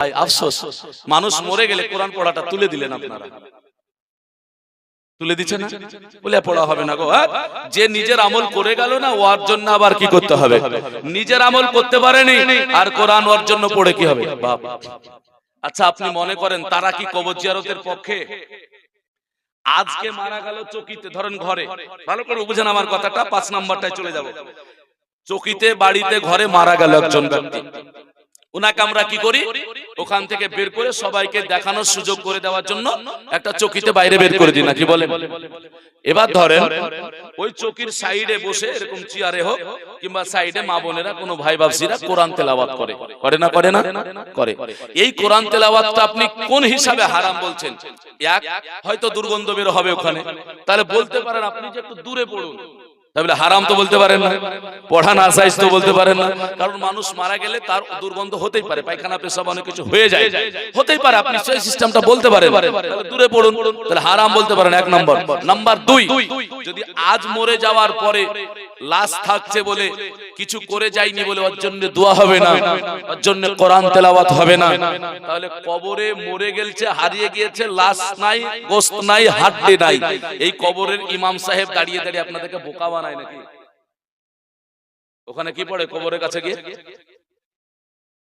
আফসোস, মানুষ মরে গেলে কোরআন পড়াটা তুলে দিলেন আপনারা। তুলে দিচ্ছে না? বলে, পড়া হবে না গো হ্যাঁ? যে নিজের আমল করে গেল না ওর জন্য আবার কি করতে হবে? নিজের আমল করতে পারেনি, আর কোরআন ওর জন্য পড়ে কি হবে? বাপ। আচ্ছা আপনি মনে করেন তারা কি কবর জিয়ারতের পক্ষে? আজকে মারা গেল চকিতে, ধরেন ঘরে। ভালো করে বুঝেন আমার কথাটা, পাঁচ নাম্বারটায় চলে যাব। চকিতে, বাড়িতে, ঘরে মারা গেল একজন ব্যক্তি। ওনাকে আমরা কি করি? ওখান থেকে বের করে সবাইকে দেখানোর সুযোগ করে দেওয়ার জন্য একটা চকিতে বাইরে বের করে দিই নাকি বলে এবার ধরেন ওই চকির সাইডে বসে এরকম চেয়ারে হোক কিংবা সাইডে মা বোনেরা কোনো ভাই বাবসিরা কোরআন তেলাওয়াত করে। করে না করে না? করে। এই কোরআন তেলাওয়াতটা আপনি কোন হিসাবে হারাম বলছেন? এক হয়তো দুর্গন্ধ বের হবে ওখানে। তাহলে বলতে পারেন আপনি যে একটু দূরে পড়ুন। তাহলে হারাম তো বলতে পারেন না। পড়া না, সাইজ তো বলতে পারেন না। কারণ মানুষ মারা গেলে তার দুর্গন্ধ হতেই পারে, পায়খানা, পেশাব অনেক কিছু হয়ে যায়। হতেই পারে, আপনি সেই সিস্টেমটা বলতে পারেন। দূরে পড়ুন। তাহলে হারাম বলতে পারেন, এক নম্বর। নাম্বার দুই, যদি আজ মরে যাওয়ার পরে লাশ থাকছে বলে কিছু করে যায়নি বলে ওর জন্য দোয়া হবে না ওর জন্য কোরআন তেলাওয়াত হবে না। তাহলে কবরে মরে গেলছে হারিয়ে গিয়েছে লাশ নাই গোস্ত নাই হাড্ডি নাই। এই কবরের ইমাম সাহেব দাঁড়িয়ে দাঁড়িয়ে আপনাদেরকে বোকা বানায় নাকি? ওখানে কি পড়ে কবরের কাছে গিয়ে?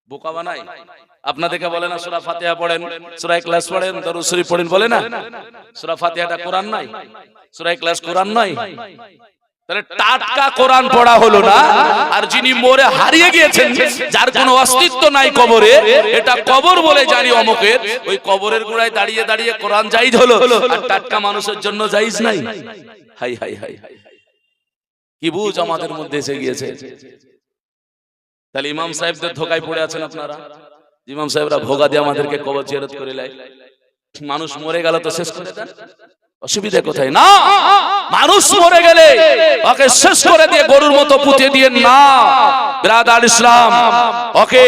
বোকা বানায়? আপনাদেরকে বলে না সুরা ফাতিহা পড়েন সুরা ক্লাস পড়েন দরুদ শরীফ পড়েন বলে না? সুরা ফাতিহাটা কোরআন নাই সুরা ক্লাস কোরআন নাই। তাহলে টাটকা কোরআন পড়া হলো না, আর যিনি মরে হারিয়ে গিয়েছেন, যার কোনো অস্তিত্ব নাই কবরে, এটা কবর বলে জানি অমুকের। ওই কবরের গোড়ায় দাঁড়িয়ে দাঁড়িয়ে কোরআন জাইজ হলো, আর টাটকা মানুষের জন্য জাইজ নাই। হাই হাই হাই হাই কি বুঝ আমাদের মধ্যে এসে গিয়েছে। তাহলে ইমাম সাহেবদের ধোকায় পড়ে আছেন আপনারা? ইমাম সাহেবরা ভোগা দিয়ে আমাদেরকে কবর জিয়ারত করে লাই। মানুষ মরে গেল তো শেষ করে দেন। অসুবিধা কোথায়? না! মানুষ মরে গেলে ওকে শেষ করে দিয়ে গরুর মতো পুঁতে দিয়ে না। ব্রাদার ইসলাম ওকে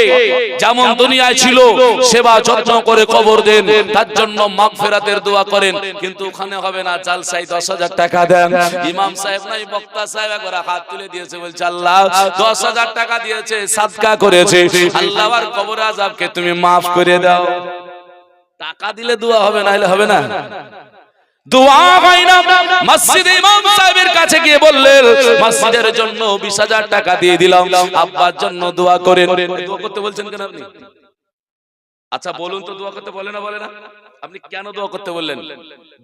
যেমন দুনিয়ায় ছিল সেবা যত্ন করে কবর দেন তার জন্য মাগফিরাতের দোয়া করেন। কিন্তু ওখানে হবে না চাল সাই দশ হাজার টাকা দেন। ইমাম সাহেব নাই বক্তা সাহেব একবার হাত তুলে দিয়েছে বলছে আল্লাহ দশ হাজার টাকা দিয়েছে সাদকা করেছে। আল্লাহ আর কবর আজাবকে তুমি মাফ করে দাও। টাকা দিলে দোয়া হবে না হলে হবে না। দোয়া হয় না মসজিদে ইমাম সাহেবের কাছে গিয়ে বললেন মসজিদের জন্য বিশ হাজার টাকা দিয়ে দিলাম। আব্বার জন্য দোয়া করেন। দোয়া করতে বলছেন কেন আপনি? আচ্ছা বলুন তো দোয়া করতে বলে না বলে না? আপনি কেন দোয়া করতে বললেন?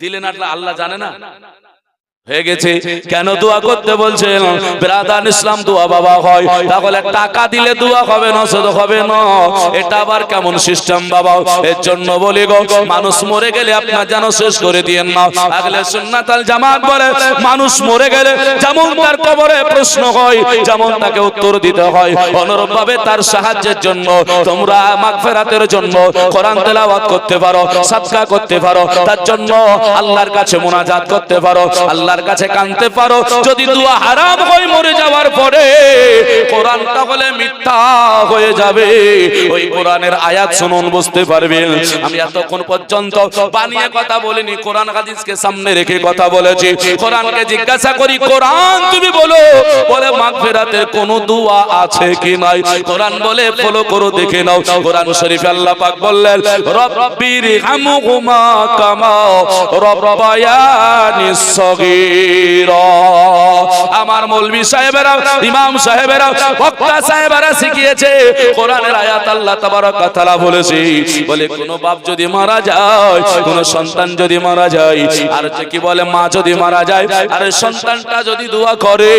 দিলেন আল্লাহ জানে না। হয়ে গেছে। কেন দোয়া করতে বলছেন? ব্রাদান ইসলাম দোয়া বাবা হয়। তাহলে টাকা দিলে দোয়া হবে না শুধু হবে না। এটা আবার কেমন সিস্টেম বাবা? এর জন্য বলি গো মানুষ মরে গেলে আপনার যেন শেষ করে দিয়েন না। আগলে সুন্নাতাল জামাত বলে মানুষ মরে গেলে যেমন তার কবরে প্রশ্ন হয় যেমন তাকে উত্তর দিতে হয়। অনুরূপ ভাবে তার সাহায্যের জন্য তোমরা মাগফিরাতের জন্য কোরআন তেলাওয়াত করতে পারো সাদকা করতে পারো। তার জন্য আল্লাহর কাছে মুনাজাত করতে পারো। আল্লাহর কাছে কানতে পারো, যদি দোয়া হারাম হয়ে মরে যাওয়ার পরে কোরআন তাহলে মিথ্যা হয়ে যাবে। ওই কোরআনের আয়াত শুনুন, বুঝতে পারবেন? আমি এতক্ষণ পর্যন্ত বানিয়ে কথা বলিনি, কোরআন হাদিসকে সামনে রেখে কথা বলেছি। কোরআনকে জিজ্ঞাসা করি, কোরআন তুমি বলো? বলে, মাগফিরাতের কোন দোয়া আছে কি নাই? কোরআন বলে, ফলো করো, দেখে নাও। কোরআন শরীফ আল্লাহ পাক বললেন রব্বির হামহুমা কামা রব্বায়ানি সগীরা। আমার মৌলভী সাহেবেরা, ইমাম সাহেবেরা, বক্তা সাহেবেরা শিখিয়েছে, কোরআনের আয়াত আল্লাহ তাবারক তাআলা বলেছে, বলে কোন বাপ যদি মারা যায়, কোন সন্তান যদি মারা যায়, আর যে কি বলে মা যদি মারা যায়, আর সন্তানটা যদি দোয়া করে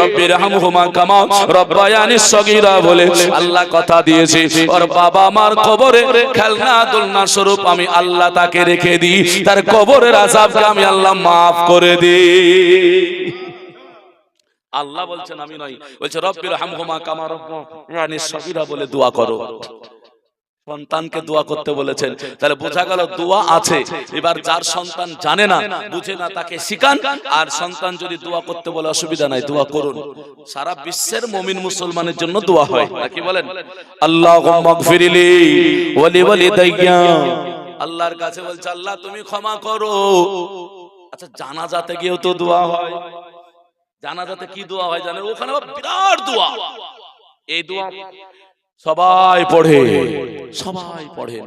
রব্বির হামহুমা কামা রব্বায়ানি সগীরা বলে আল্লাহ কথা দিয়েছে, ওর বাবা মার কবরে খেলনা দোলনা স্বরূপ আমি আল্লাহ তাকে রেখে দিই, তার কবরের আযাবকে আমি আল্লাহ মাফ করে দিই। আল্লাহ বলছেন, আমি নই। বলছে রব্বির হামহুমা কামা বলে দোয়া করো। সন্তানকে দোয়া করতে বলেছেন। তাহলে বোঝা গেল দোয়া আছে। এবার যার সন্তান জানে না, বুঝে না, তাকে আর সন্তান যদি দোয়া করতে বলে অসুবিধা নাই, দোয়া করুন। সারা বিশ্বের মমিন মুসলমানের জন্য দোয়া হয়। নাকি বলেন? আল্লাহ আল্লাহর কাছে বলছে, আল্লাহ, তুমি ক্ষমা করো। আচ্ছা জানাজাতে গিয়েও তো দোয়া হয়। জানাজাতে কি দোয়া হয় জানেন? ওখানে বিরাট দোয়া। এই দোয়া সবাই পড়ে। সবাই পড়েন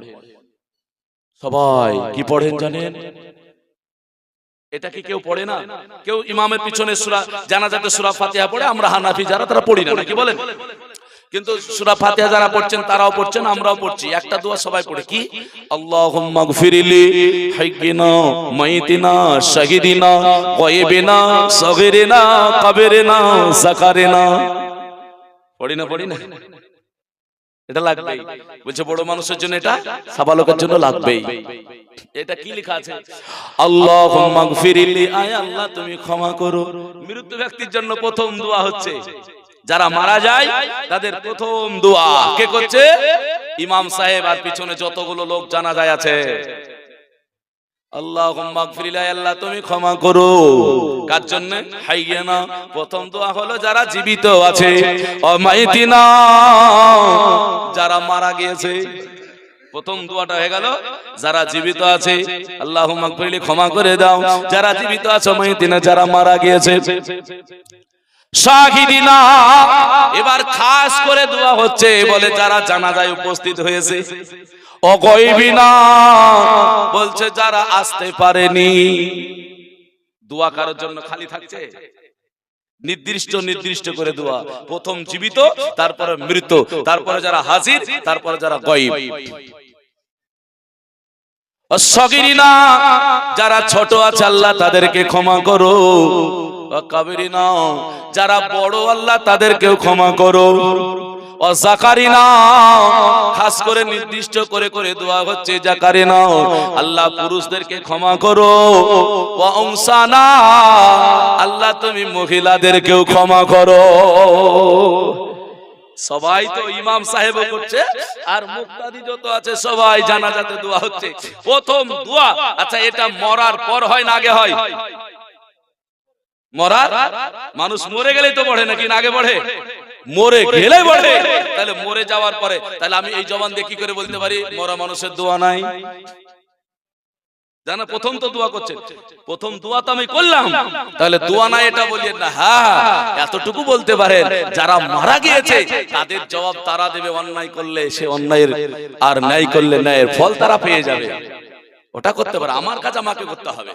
সবাই কি পড়েন জানেন? এটা কি কেউ পড়ে না? কেউ ইমামের পিছনে সুরা জানাজাতে সুরা ফাতিহা পড়ে আমরা হানাফি যারা তারা পড়ি না নাকি বলেন? কিন্তু সুরা ফাতিহা যারা পড়ছেন তারাও পড়ছেন, আমরাও পড়ছি। একটা দোয়া সবাই পড়ে, কি? আল্লাহুম্মা গফিরলি হাইয়িনা মাইতিনা শাহিদিনা গায়বিনা, সগিরিনা, কাবিরিনা, যাকারিনা। পড়ি না পড়ি না? এটা লাগবেই। বলছে বড় মানুষের জন্য এটা সাবালকের জন্য লাগবেই। এটা কি লেখা আছে? গফিরলি, আয় আল্লাহ, তুমি ক্ষমা করো। মৃত্যু ব্যক্তির জন্য প্রথম দোয়া হচ্ছে যারা মারা যায় তাদের প্রথম দোয়া কে করছে? ইমাম সাহেব আর পিছনে যতগুলো লোক জানা যায় আছে। আল্লাহ আল্লাহ তুমি ক্ষমা করো। কার জন্য? হাইয়ানা প্রথম দোয়া হলো যারা জীবিত আছে। যারা মারা গিয়েছে। প্রথম দোয়াটা হয়ে গেল যারা জীবিত আছে। আল্লাহ ক্ষমা করে দাও। যারা জীবিত আছে মাইতিনা যারা মারা গিয়েছে। শাহিদিনা এবার খাস করে দোয়া হচ্ছে, বলে যারা জানাজায় উপস্থিত হয়েছে অগয়বিনা বলছে, যারা আসতে পারেনি। দোয়া কারোর জন্য খালি থাকছে? নির্দিষ্ট নির্দিষ্ট করে দোয়া। প্রথম জীবিত, তারপরে মৃত, তারপরে যারা হাজির, তারপরে যারা গয়ব। অসগিরিনা যারা ছোট আছে, আল্লাহ তাদেরকে ক্ষমা করো কাবেরিনা যারা বড় আল্লাহ তাদেরকেও ক্ষমা করো। খাস করে নির্দিষ্ট করে করে দোয়া হচ্ছে আল্লাহ পুরুষদেরকে ক্ষমা করো। অংসানা আল্লাহ তুমি মহিলাদেরকেও ক্ষমা করো। সবাই তো ইমাম সাহেব করছে আর মুক্তাদি যত আছে সবাই জানাজাতে দোয়া হচ্ছে। প্রথম দোয়া আচ্ছা এটা মরার পর হয় না আগে হয়। মরার মানুষ মরে গেলেই তো পড়ে নাকি আগে পড়ে মরে গেলে পড়ে তাহলে মরে যাওয়ার পরে তাহলে আমি এই জবান দিয়ে কি করে বলতে পারি? মরা মানুষের দোয়া নাই। জানা প্রথম তো দোয়া করছেন প্রথম দোয়া তো আমি করলাম। তাহলে দোয়া নাই এটা বলিয়েন না হ্যাঁ এতটুকু বলতে পারেন যারা মারা গিয়েছে তাদের জবাব তারা দেবে অন্যায় করলে সে অন্যায়ের আর ন্যায় করলে ন্যায়ের ফল তারা পেয়ে যাবে। ওটা করতে পারে আমার কাজ আমাকে করতে হবে।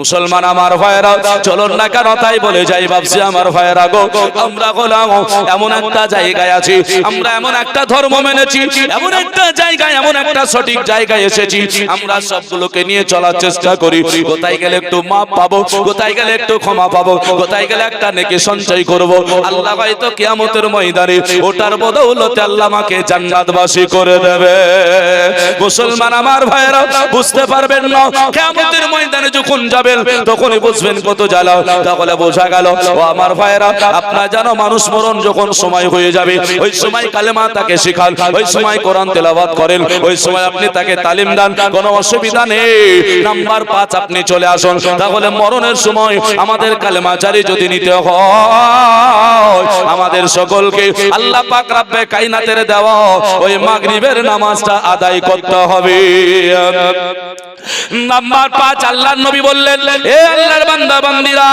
মুসলমান আমার ভাইরা চলুন না কেন তাই বলে যাই ভাবছি আমার ভাইরা গো। আমরা গোলাম, এমন একটা জায়গায় আছি, আমরা এমন একটা ধর্ম মেনেছি, এমন একটা জায়গায়, এমন একটা সঠিক জায়গায় এসেছি। আমরা সবগুলোকে নিয়ে চলার চেষ্টা করি। কোথায় গেলে একটু মাপ পাবো, কোথায় গেলে একটু ক্ষমা পাবো, কোথায় গেলে একটা নেকি সঞ্চয় করব। আল্লাহ হয়তো কিয়ামতের ময়দানে ওটার বদৌলতে আল্লাহ আমাকে জান্নাতবাসী করে দেবে। মুসলমান আমার ভাইরা বুঝতে পারবেন না, কিয়ামতের ময়দানে যখন যাবেন, তখনই বুঝবেন কত জ্বালা। তাহলে বোঝা গেল, ও আমার ভাইরা আপনার জানো মানুষ মরণ যখন সময় হয়ে যাবে, ওই সময় কালেমা তাকে শিখান, ওই সময় কোরআন তেলাওয়াত করেন, ওই সময় আপনি তাকে তালিম দান, কোনো অসুবিধা নেই। নাম্বার পাঁচ, আপনি চলে আসুন। তাহলে মরণের সময় আমাদের কালেমা জারি যদি নিতে হয়, আমাদের সকলকে আল্লাহ পাক রাব্বে কাইনাতের দেওয়া ওই মাগরিবের নামাজটা আদায় করতে হবে। নাম্বার পাঁচ আল্লাহর নবী বললেন, এ আল্লাহর বান্দা, বান্দিরা,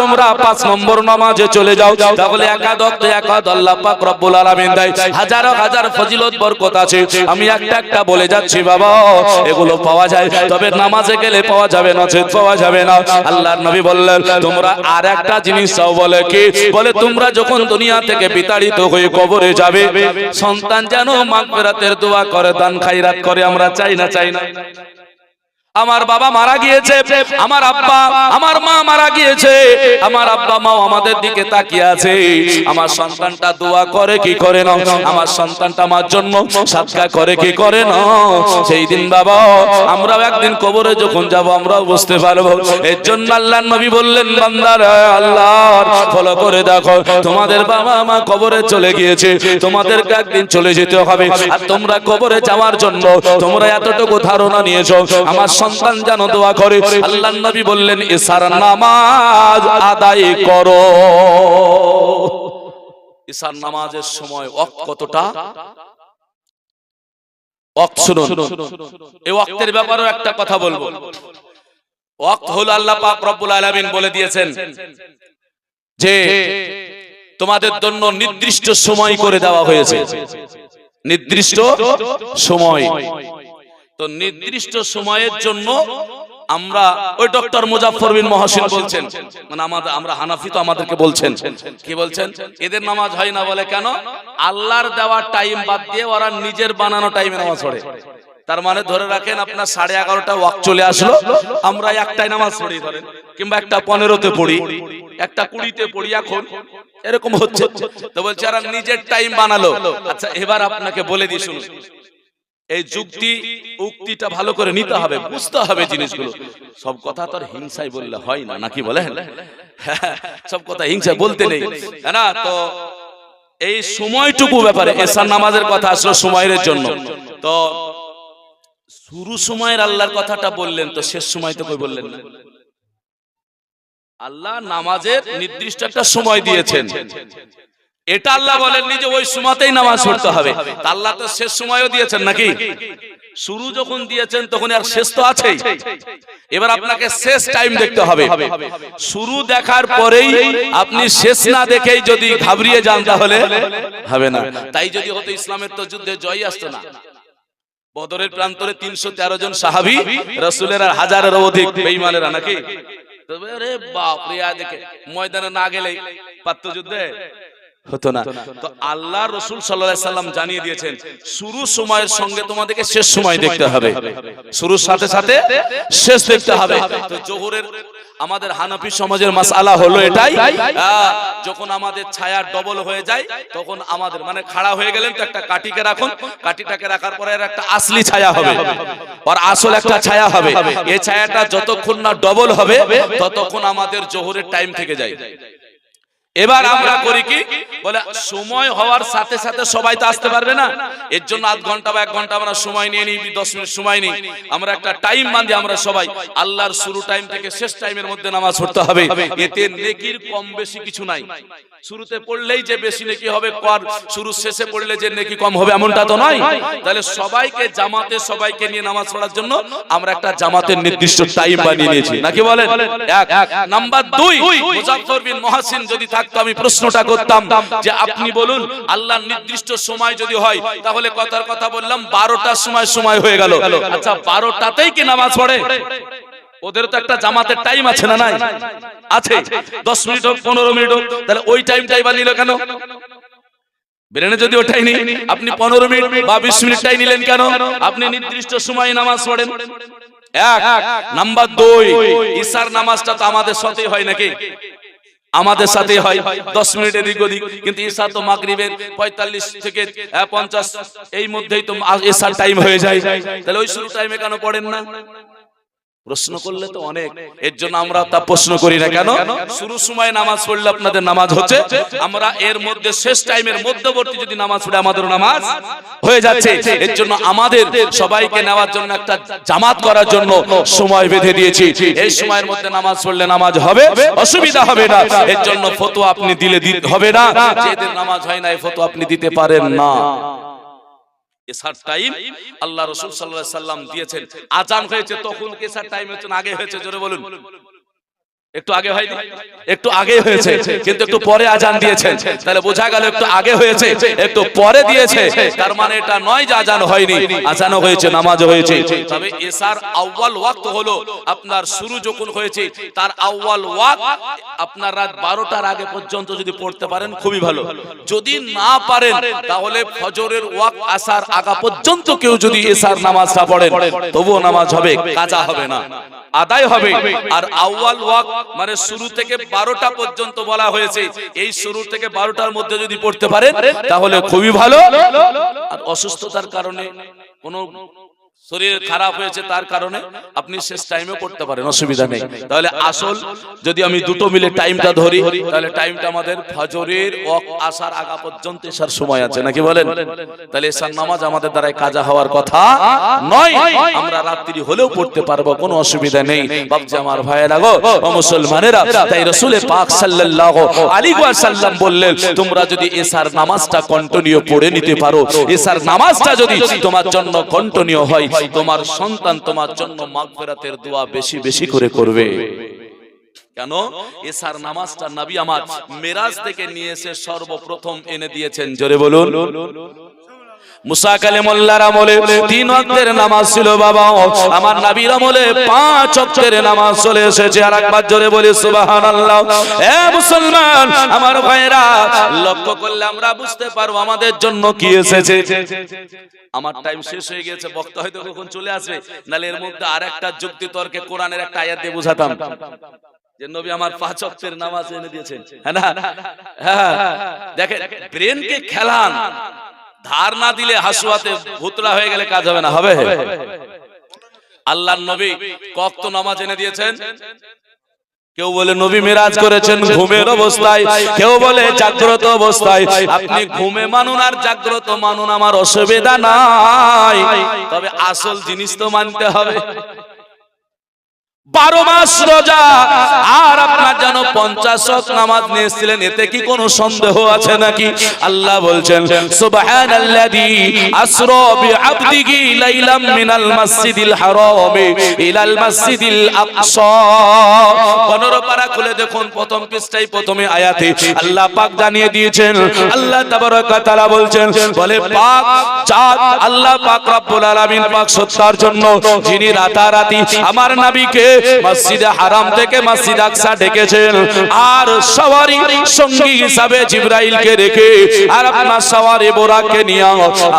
তোমরা পাঁচ নম্বর নামাজে চলে যাও। তাহলে একাদক একাদ আল্লাহ পাক রব্বুল আলামিন দেয়। হাজারো, হাজার ফজিলত, বরকত আছে। আমি একটা একটা বলে যাচ্ছি, বাবা, এগুলো পাওয়া যায়। তবে নামাজে গেলে পাওয়া যাবে না চেত পাওয়া যাবে না। আল্লাহর নবী বললেন, তোমরা আর একটা জিনিস চাও বলে কি? বলে, তোমরা যখন দুনিয়া থেকে বিতাড়িত হয়ে কবরে যাবে, সন্তান যেন মাগফিরাতের দোয়া করে, দান খাইরাত করে, আমরা চাই না চাই না। আমার বাবা মারা গিয়েছে, আমার আব্বা, আমার মা মারা গিয়েছে, আমার আব্বা মাও আমাদের দিকে তাকিয়ে আছে। আমার সন্তানটা দোয়া করে কি করে না আমার সন্তানটা আমার জন্য সাদকা করে কি করে না সেই দিন বাবা, আমরাও একদিন কবরে যখন যাব, আমরাও বুঝতে পারব। এর জন্য আল্লাহ নবী বললেন, বান্দার, আল্লাহর ফলো করে দেখো, তোমাদের বাবা মা কবরে চলে গিয়েছে, তোমাদেরকে একদিন চলে যেতে হবে। আর তোমরা কবরে যাওয়ার জন্য তোমরা এতটুকু ধারণা নিয়েছো। আমার সন্তান যেন দোয়া করে। আল্লাহ নবী বললেন ইসার নামাজ আদায় করো। ইসার নামাজের সময় অক কতটা? শুনুন। এই একটা কথা বলব। আল্লাহ পাক রব্বুল আলামিন বলে দিয়েছেন যে, তোমাদের জন্য নির্দিষ্ট সময় করে দেওয়া হয়েছে। নির্দিষ্ট সময়। তো নির্দিষ্ট সময়ের জন্য আমরা ওই ডক্টর মুজাফর বিন মহাসিন বলছেন। মানে আমাদের আমরা হানাফি তো আমাদেরকে বলছেন। কি বলছেন? এদের নামাজ হয় না বলে কেন? আল্লাহর দেওয়া টাইম বাদ দিয়ে ওরা নিজের বানানো টাইমে নামাজ পড়ে। তার মানে ধরে রাখেন আপনার সাড়ে এগারোটা ওয়াক চলে আসলো। আমরা একটাই নামাজ পড়ি ধরেন কিংবা একটা পনেরোতে পড়ি একটা কুড়িতে পড়ি এখন। এরকম হচ্ছে। তো বলছে আর নিজের টাইম বানালো। আচ্ছা এবার আপনাকে বলে দিই শুনুন। এই যুক্তি উক্তিটা ভালো করে নিতে হবে বুঝতে হবে জিনিসগুলো। সব কথা তো আর হিংসায় বললে হয় না নাকি বলেন? সব কথা হিংসায় বলতে নেই। না তো এই সময়টুকু ব্যাপারে এসার নামাজের কথা আসলো সময়ের জন্য। তো শুরু সময়ের আল্লাহর কথাটা বললেন তো শেষ সময় তো কই বললেন? না আল্লাহ নামাজের নির্দিষ্ট একটা সময় দিয়েছেন। এটা আল্লাহ বলেননি যে ওই সময়তেই নামাজ পড়তে হবে। আল্লাহ তো শেষ সময়ও দিয়েছেন নাকি? শুরু যখন দিয়েছেন, তখন আর শেষ তো আছেই। এবার আপনাকে শেষ টাইম দেখতে হবে। শুরু দেখার পরেই আপনি শেষ না দেখেই যদি ঘাবড়িয়ে যান তাহলে হবে না। তাই যদি হতো ইসলামের তো যুদ্ধে জয় আসতো না। বদরের প্রান্তরে তিনশো তেরো জন সাহাবি, রসুলের আর হাজারের অধিক বেইমানেরা নাকি? বাপ রে ময়দানে না গেলেই পাত্র যুদ্ধে হতো না। তো আল্লাহ রসুল সাল্লাহ সাল্লাম জানিয়ে দিয়েছেন শুরু সময়ের সঙ্গে তোমাদেরকে শেষ সময় দেখতে হবে। শুরুর সাথে সাথে শেষ দেখতে হবে। তো জোহরের আমাদের হানাফি সমাজের মাসালা হলো এটাই যখন আমাদের ছায়া ডবল হয়ে যায় তখন আমাদের মানে খাড়া হয়ে গেলেন তো একটা কাটিকে রাখুন। কাটিটাকে রাখার পরে একটা আসলি ছায়া হবে। আর আসল একটা ছায়া হবে। এই ছায়াটা যতক্ষণ না ডবল হবে ততক্ষণ আমাদের জোহরের টাইম থেকে যায়। এবার আমরা করি কি? বলে, সময় হওয়ার সাথে সাথে সবাই তো আসতে পারবে না। এর জন্য আধ ঘণ্টা বা এক ঘণ্টা আমরা সময় নিয়ে নিই, দশ মিনিট সময় নিই। আমরা একটা টাইম বাঁধি আমরা সবাই। আল্লাহর শুরু টাইম থেকে শেষ টাইমের মধ্যে নামাজ পড়তে হবে। এতে নেকির কম বেশি কিছু নাই। শুরুতে পড়লেই যে বেশি নেকি হবে, কর। শুরু শেষে পড়লে যে নেকি কম হবে, এমনটা তো নয়। তাহলে সবাইকে, জামাতে সবাইকে নিয়ে নামাজ পড়ার জন্য আমরা একটা জামাতের নির্দিষ্ট টাইম বানিয়ে নিয়েছি। নাকি বলেন? এক নাম্বার দুই, মুজাফফর বিন মহাসিন যদি থাকতো, আমি প্রশ্নটা করতাম যে আপনি বলুন, আল্লাহর নির্দিষ্ট সময় যদি হয়, তাহলে কথার কথা বললাম, বারোটার সময় সময় হয়ে গেল। আচ্ছা বারোটাতেই কি নামাজ পড়ে? ওদের তো একটা জামাতের টাইম আছে না নাই? আছে। দশ মিনিট হোক, পনেরো মিনিট হোক, তাহলে ওই টাইমটাই বা নিল কেন? ব্রেনে যদি ওটাই নেই, আপনি পনেরো মিনিট বা বিশ মিনিটটাই নিলেন কেন? আপনি নির্দিষ্ট সময় নামাজ পড়েন। এক, নাম্বার দুই, ঈশার নামাজটা তো আমাদের সাথেই হয় নাকি? আমাদের সাথে হয় দশ মিনিট এদিক ওদিক। কিন্তু ঈশা তো মাগরিবের পঁয়তাল্লিশ থেকে পঞ্চাশ এই মধ্যেই তো ঈশার টাইম হয়ে যায়। তাহলে ওই শুরু টাইমে কেন পড়েন না? প্রশ্ন করলে তো অনেক। এর জন্য আমরা তা প্রশ্ন করি না কেন? শুরু সময় নামাজ পড়লে আপনাদের নামাজ হচ্ছে। আমরা এর মধ্যে শেষ টাইমের মধ্যবর্তী যদি নামাজ পড়ে আমাদের নামাজ হয়ে যাচ্ছে। এর জন্য আমাদের সবাইকে নেওয়ার জন্য একটা জামাত করার জন্য সময় বেঁধে দিয়েছি। এই সময়ের মধ্যে নামাজ পড়লে নামাজ হবে অসুবিধা হবে না। এর জন্য ফতোয়া আপনি দিলে হবে না। যেদিন নামাজ হয় না এই ফতোয়া আপনি দিতে পারেন না। এসার টাইম আল্লাহ রসুল সাল্লাহ সাল্লাম দিয়েছেন। আজান হয়েছে তখন কেসার টাইম হচ্ছে আগে হয়েছে জোরে বলুন। একটু আগে হয়নি? একটু আগে হয়েছে কিন্তু একটু পরে আজান দিয়েছেন তাহলে বোঝা গেল একটু আগে হয়েছে একটু পরে দিয়েছে। তার মানে এটা নয় যে আজান হয়নি। আজানও হয়েছে নামাজও হয়েছে। তবে এসার আউয়াল ওয়াক্ত হলো আপনার শুরু যখন হয়েছে তার আউয়াল ওয়াক্ত আপনার রাত বারোটার আগে পর্যন্ত যদি পড়তে পারেন খুবই ভালো। যদি না পারেন তাহলে ফজরের ওয়াক আসার আগা পর্যন্ত কেউ যদি এসার নামাজটা পড়েন তবুও নামাজ হবে কাজা হবে না। আদায় হবে। আর আউয়াল ওয়াক মানে শুরু থেকে বারোটা পর্যন্ত বলা হয়েছে। এই শুরু থেকে বারোটার মধ্যে যদি পড়তে পারেন তাহলে খুবই ভালো। আর অসুস্থতার কারণে কোনো শরীর খারাপ হয়েছে তার কারণে আপনি শেষ টাইমে করতে পারেন অসুবিধা নেই। তাহলে আসল যদি আমি দুটো মিলে টাইমটা ধরি তাহলে টাইমটা আমাদের ফজরের ওয়াক আসার আগা পর্যন্ত এসার সময় আছে নাকি বলেন? তাহলে এসার নামাজ আমাদের দ্বারাই কাজা হওয়ার কথা নয়। আমরা রাত্রি হলেও পড়তে পারব কোনো অসুবিধা নেই। বাবজি আমার ভাইয়েরা গো ও মুসলমানেরা তাই রসুলে পাক সাল্লাল্লাহু আলাইহি ওয়াসাল্লাম বললেন তোমরা যদি এসার নামাজটা কন্টিনিউ পড়ে নিতে পারো এসার নামাজটা যদি তোমার জন্য কন্টিনিউ হয় তোমার সন্তান তোমার জন্য মাগফেরাতের দোয়া বেশি বেশি করে করবে। কেন? এসার নামাজটা নাবি আমার মেরাজ থেকে নিয়ে এসে সর্বপ্রথম এনে দিয়েছেন। জোরে বলুন। মুসা কালিমুল্লাহর আমলে তিন ওয়াক্তের নামাজ ছিল, বাবা আমার নবীর আমলে পাঁচ ওয়াক্তের নামাজ চলে এসেছে। আর একবার জোরে বলি, সুবহানাল্লাহ। এ মুসলমান, আমার ভাইরা লক্ষ্য করলে আমরা বুঝতে পারব আমাদের জন্য কি এসেছে। আমার টাইম শেষ হয়ে গেছে, বক্তা হয়তো কখন চলে আসবে। নালে এর মধ্যে আরেকটা যুক্তি তর্কে কোরআনের একটা আয়াত দিয়ে বুঝাতাম। যে নবী আমার পাঁচ ওয়াক্তের নামাজ এনে দিয়েছেন। হ্যাঁ হ্যাঁ। দেখেন ব্রেনকে খেলান। ধার না দিলে হাসুয়াতে ভুতরা হয়ে গেলে কাজ হবে না, হবে? আল্লাহর নবী কত নামাজ এনে দিয়েছেন। কেউ বলে, নবী মেরাজ করেছেন ঘুমের অবস্থায়। কেউ বলে, জাগ্রত অবস্থায়। আপনি ঘুমে মানুন আর জাগ্রত মানুন, আমার অসুবিধা নাই। তবে আসল জিনিস তো মানতে হবে। বারো মাস রোজা। আর আপনার যেন পঞ্চাশ নামাজ নিয়েছিলেন, এতে কি কোনো সন্দেহ আছে নাকি? আল্লাহ বলছেন, সুবহানাল্লাযী আসরা বিআবদিহি লাইলাম মিনাল মাসজিদিল হারামি ইলাল মাসজিদিল আকসা। 15 পারা খুলে দেখুন, প্রথম প্রথমে আয়াতে। আল্লাহ পাক জানিয়ে দিয়েছেন, আল্লাহ বলছেন, বলে পাক চাঁদ, আল্লাহ পাক পাক জন্য, যিনি রাতারাতি, আমার নবীকে মসজিদে হারাম থেকে মসজিদ আকসা ডেকেছেন। আর সওয়ারি সঙ্গী হিসাবে জিব্রাইলকে রেখে আর আপনার সওয়ারি বোরাককে নিয়ে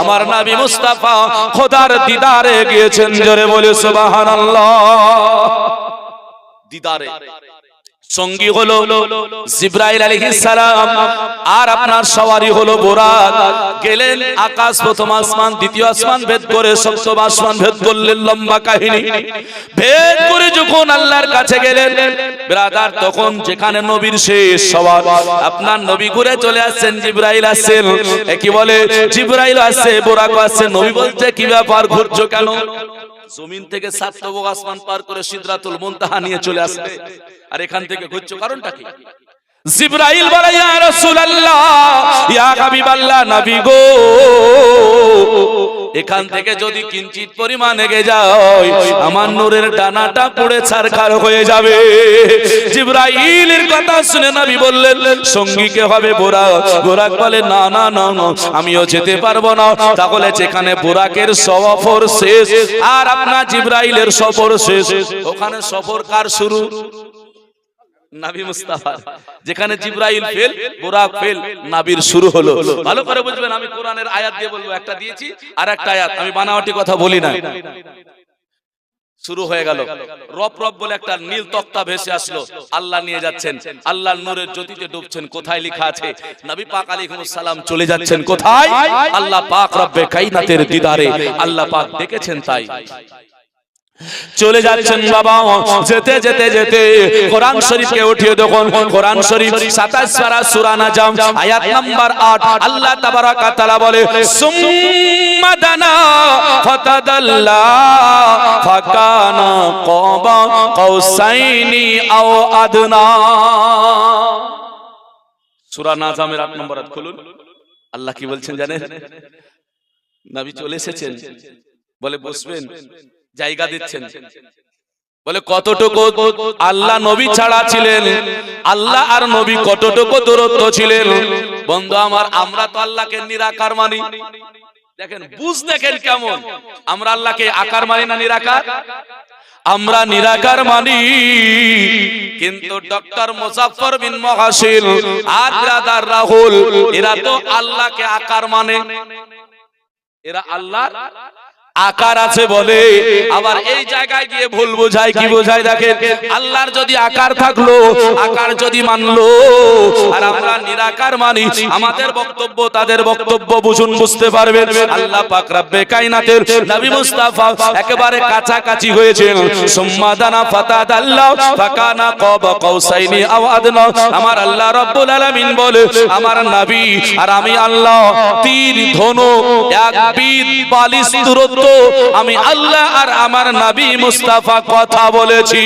আমার নবী মুস্তাফা খোদার দিদারে গিয়েছেন, জোরে বলে সুবহানাল্লাহ। দিদারে। সঙ্গী হলো জিব্রাইল সালাম। আর আপনার সওয়ারি হলো বোরাক। গেলেন আকাশ প্রথম আসমান, দ্বিতীয় আসমান, ভেদ করে সপ্তম আসমান, ভেদ করলেন লম্বা কাহিনী। ভেদ করে যখন আল্লাহর কাছে গেলেন, ব্রাদার, তখন যেখানে নবীর শেষ সওয়ার। আপনার নবী ঘুরে চলে আসছেন, জিব্রাইল আসছেন। কি বলে? জিব্রাইল আসছে বোরাক আসছে। নবী বলছে, কি ব্যাপার, ঘুরছো কেন? জমিন থেকে সাতবক আসমান পার করে সিদরাতুল মুনতাহা নিয়ে চলে আসবে। আর এখান থেকে ঘুরছো কারণটা কি? জিব্রাইল বলে, ইয়া রাসূলুল্লাহ, ইয়া হাবিবাল্লাহ, নবী গো। এখান থেকে যদি কিঞ্চিত পরিমাণ এগে যায় আমার নূরের ডানাটা পড়ে ছারখার হয়ে যাবে। জিব্রাইলের কথা শুনে নবী বললেন সঙ্গীকে হবে বোরাক বোরাক বলে না না না না আমিও যেতে পারব না। তাহলে যেখানে বোরাকের সফর শেষ আর আপনার জিব্রাইলের সফর শেষ। ওখানে সফর কার শুরু? নাবি মুস্তাফা। যেখানে জিব্রাইল ফেল বুরাক ফেল নাবির শুরু হলো। ভালো করে বুঝবেন আমি কোরআনের আয়াত দিয়ে বলব একটা দিয়েছি আর একটা আয়াত। আমি বানাওয়াটি কথা বলি না। শুরু হয়ে গেল। রব রব বলে একটা নীল তক্তা ভেসে আসলো। আল্লাহ নিয়ে যাচ্ছেন। আল্লাহর নূরের জ্যোতিতে ডুবছেন। কোথায় লেখা আছে? নবী পাক আলাইহিস সালাম চলে যাচ্ছেন কোথায়? আল্লাহ পাক রব্বে কাইনাতের দিদারে। আল্লাহ পাক ডেকেছেন তাই। চলে যাচ্ছেন বাবা, যেতে যেতে যেতে। কোরআন শরীফকে উঠিয়ে দেখুন। কোরআন শরীফ 27 পারা সূরা নাজম, আয়াত নাম্বার 8 আল্লাহ তাবারাক তাআলা বলে, সুম্মা দানা ফাতাদাল্লা ফাকানা কাবা কাউসাইনি আও আদনা। সূরা নাজমের 8 নম্বর আয়াত খুলুন। আল্লাহ কি বলছেন জানেন? নবী চলে এসেছেন। বলে, বসবেন। জায়গা দিচ্ছেন। বলে কতটুকু আল্লাহ নবী ছাড়া ছিলেন? আল্লাহ আর নবী কতটুকু দূরত্ব ছিলেন? বন্ধু আমার আমরা তো আল্লাহকে নিরাকার মানি। দেখেন বুঝ দেখেন কেমন? আমরা আল্লাহকে আকার মানি না নিরাকার? আমরা নিরাকার মানি। কিন্তু ডক্টর মুজাফফর বিন মহাসিল আর রাহুল এরা তো আল্লাহকে আকার মানে। এরা আল্লাহ আকার আছে বলে। আবার এই জায়গায় গিয়ে ভুল বোঝায়, কি বোঝায় দেখেন? আল্লাহর যদি আকার থাকল, আকার যদি মানলো, আর আমরা নিরাকার মানি, আমাদের বক্তব্য, তাদের বক্তব্য বুঝুন, বুঝতে পারবেন। আল্লাহ পাক রব্বে কায়নাতের নবী মুস্তাফা একেবারে কাছাকাছি হয়েছেন। সুম্মাদানা ফাতাদাল্লাহ ফাকানা কাবা কাউসাইনি আও আদনা। আমার আল্লাহ রাব্বুল আলামিন বলে, আমার নবী আর আমি আল্লাহ তীর ধনু, এক বিদ বালিশ, দূরত্ব আমি আল্লাহ আর আমার নবী মুস্তাফা কথা বলেছি।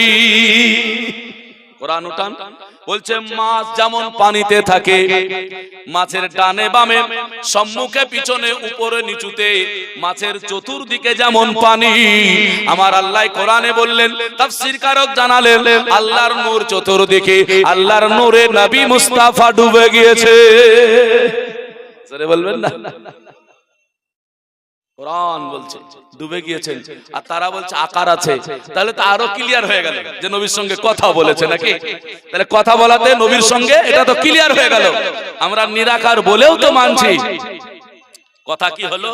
বলছে, মাছ যেমন পানিতে থাকে, মাছের ডানে বামে, সম্মুখে, পিছনে, উপরে, নিচুতে, মাছের চতুর্দিকে যেমন পানি। আমার আল্লাহ কোরআনে বললেন জানালেন, আল্লাহর নূর চতুর্দিকে, আল্লাহর নূরে নবী মুস্তাফা ডুবে গিয়েছে। বলবেন না? কোরআন বলছে, ডুবে গিয়েছেন। আর তারা বলছে, আকার আছে। তাহলে তো আরও ক্লিয়ার হয়ে গেল যে নবীর সঙ্গে কথা বলেছে নাকি? তাহলে কথা বলাতে নবীর সঙ্গে এটা তো ক্লিয়ার হয়ে গেল। আমরা নিরাকার বলেও তো মানছি। কথা কি হলো?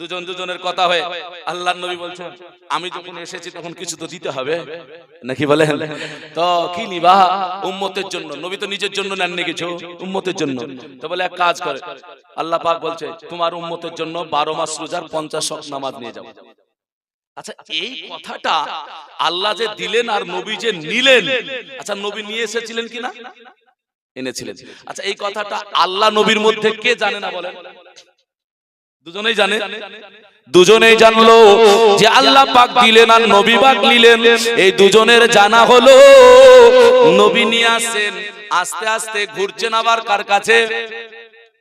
দুজন দুজনের কথা হয়ে আল্লাহ নবী বলছেন, আমি যখন এসেছি তখন কিছু তো দিতে হবে। নাকি বলেন? তো কি নিবা? উম্মতের জন্য। নবী তো নিজের জন্য নেননি কিছু, উম্মতের জন্য। তো বলে এক কাজ করে, আল্লাহ পাক বলছে, তোমার উম্মতের জন্য বারো মাস রোজার পঞ্চাশ শখ নামাজ নিয়ে যাও। আচ্ছা এই কথাটা আল্লাহ যে দিলেন আর নবী যে নিলেন আচ্ছা নবী নিয়ে এসেছিলেন কিনা? এনেছিলেন। আচ্ছা এই কথাটা আল্লাহ নবীর মধ্যে কে জানে না বলেন? দুজনেই জানে। দুজনেই জানলো যে আল্লাহ পাক দিলেন আর নবী পাক নিলেন। এই দুজনের জানা হলো, নবী নিয়ে আসেন, আস্তে আস্তে ঘুরছেন আবার কার কাছে?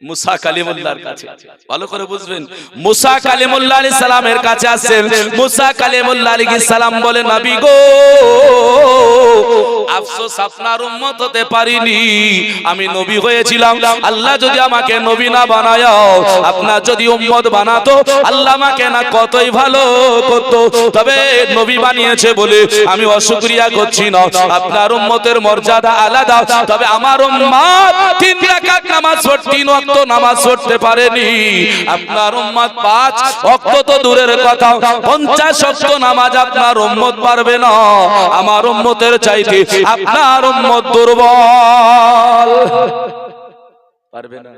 মুসা কালিমুল্লাহর কাছে। ভালো করে বুঝবেন মুসা কালিমুল্লাহ আলাইহিস সালামের কাছে আসেন মুসা কালিমুল্লাহ আলাইহিস সালাম বলে নবী গো আফসোস আপনার উম্মত হতে পারিনি। আমি নবী হয়েছিলাম। আল্লাহ যদি আমাকে নবী না বানায় আপনার যদি উম্মত বানাতো আল্লাহ আমাকে না কতই ভালো করতো। তবে নবী বানিয়েছে বলে আমি অশুকরিয়া করছি না। আপনার উম্মতের মর্যাদা আলাদা। তবে আমার উম্মত তিন রাকাত নামাজ পড় তিন ওয়াক্ত নামাজ পড়তে পারেনি। আপনার উম্মত পাঁচ ওয়াক্ত তো দূরের কথা। পঞ্চাশ ওয়াক্ত নামাজ আপনার উম্মত পারবে না। আমার উম্মতের চাইতে আপনার উম্মত দুর্বল। পারবে না।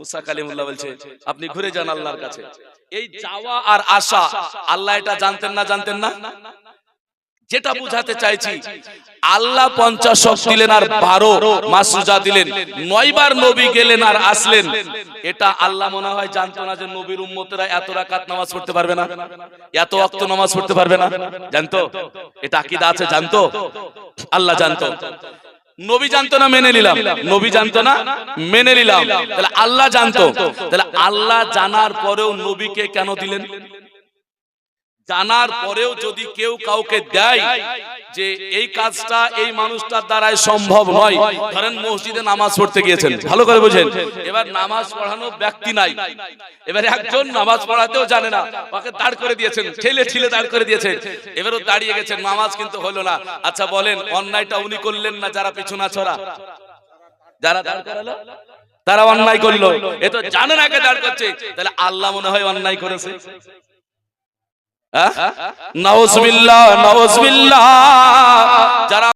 মুসা কালিমুল্লাহ বলছে, আপনি ঘুরে যান আল্লাহর কাছে। এই যাওয়া আর আশা আল্লাহ এটা জানতেন না জানতেন না? যেটা বুঝাতে চাইছি আল্লাহ পঞ্চাশ শখ দিলেন আর বারো মাস রোজা দিলেন। নয়বার নবী গেলেন আর আসলেন। এটা আল্লাহ মনে হয় জানতো না যে নবীর উম্মতেরা এত রাকাত নামাজ পড়তে পারবে না। এত অক্ত নামাজ পড়তে পারবে না। জানতো? এটা আকিদা আছে জানতো? আল্লাহ জানতো। নবী জানতো না মেনে নিলাম। নবী জানতো না মেনে নিলাম। তাহলে আল্লাহ জানতো। তাহলে আল্লাহ জানার পরেও নবীকে কেন দিলেন? জানার পরেও যদি কেউ কাউকে দেয় যে এই কাজটা এই মানুষটার দ্বারাই সম্ভব নয়, ধরেন মসজিদে নামাজ পড়তে গিয়েছেন, ভালো করে বুঝেন, এবার নামাজ পড়ানো ব্যক্তি নাই, এবার একজন নামাজ পড়াতেও জানে না, ওকে দাঁড় করে দিয়েছেন, ঠেলে ঠেলে দাঁড় করে দিয়েছেন, এবারও দাঁড়িয়ে গেছেন, নামাজ কিন্তু হলো না আচ্ছা বলেন, অন্যায়টা উনি করলেন না যারা পিছনা ছড়া? যারা দাঁড় করালো? তারা অন্যায় করল, এ তো জানে না কে দাঁড় করছে, তাহলে আল্লাহ মনে হয় অন্যায় করেছে। নাউজবিল্লাহ নাউজবিল্লাহ যারা